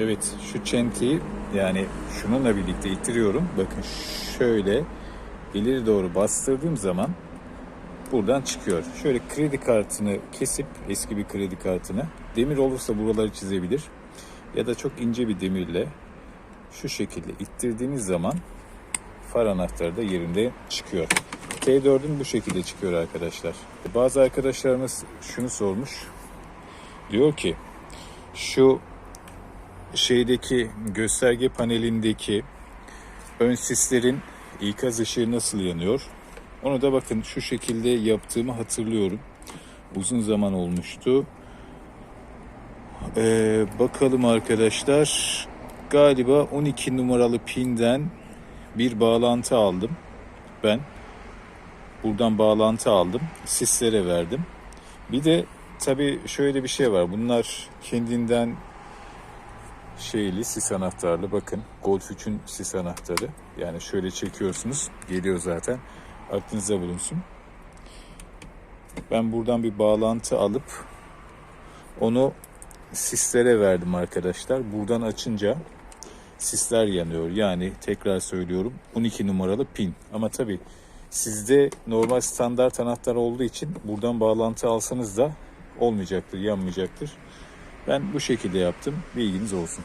Evet şu çentiyi yani şununla birlikte ittiriyorum. Bakın şöyle ileri doğru bastırdığım zaman buradan çıkıyor. Şöyle kredi kartını kesip eski bir kredi kartını demir olursa buraları çizebilir. Ya da çok ince bir demirle şu şekilde ittirdiğiniz zaman far anahtarı da yerinde çıkıyor. T4'ün bu şekilde çıkıyor arkadaşlar. Bazı arkadaşlarımız şunu sormuş. Diyor ki şu şeydeki gösterge panelindeki ön sislerin ikaz ışığı nasıl yanıyor? Onu da bakın şu şekilde yaptığımı hatırlıyorum. Uzun zaman olmuştu. Ee, bakalım arkadaşlar. Galiba 12 numaralı pinden bir bağlantı aldım. Ben buradan bağlantı aldım. Sislere verdim. Bir de tabii şöyle bir şey var. Bunlar kendinden şeyli sis anahtarlı. Bakın Golf 3'ün sis anahtarı. Yani şöyle çekiyorsunuz geliyor zaten. Aklınıza bulunsun. Ben buradan bir bağlantı alıp onu sislere verdim arkadaşlar. Buradan açınca sisler yanıyor. Yani tekrar söylüyorum 12 numaralı pin. Ama tabi sizde normal standart anahtar olduğu için buradan bağlantı alsanız da olmayacaktır yanmayacaktır ben bu şekilde yaptım. Bilginiz olsun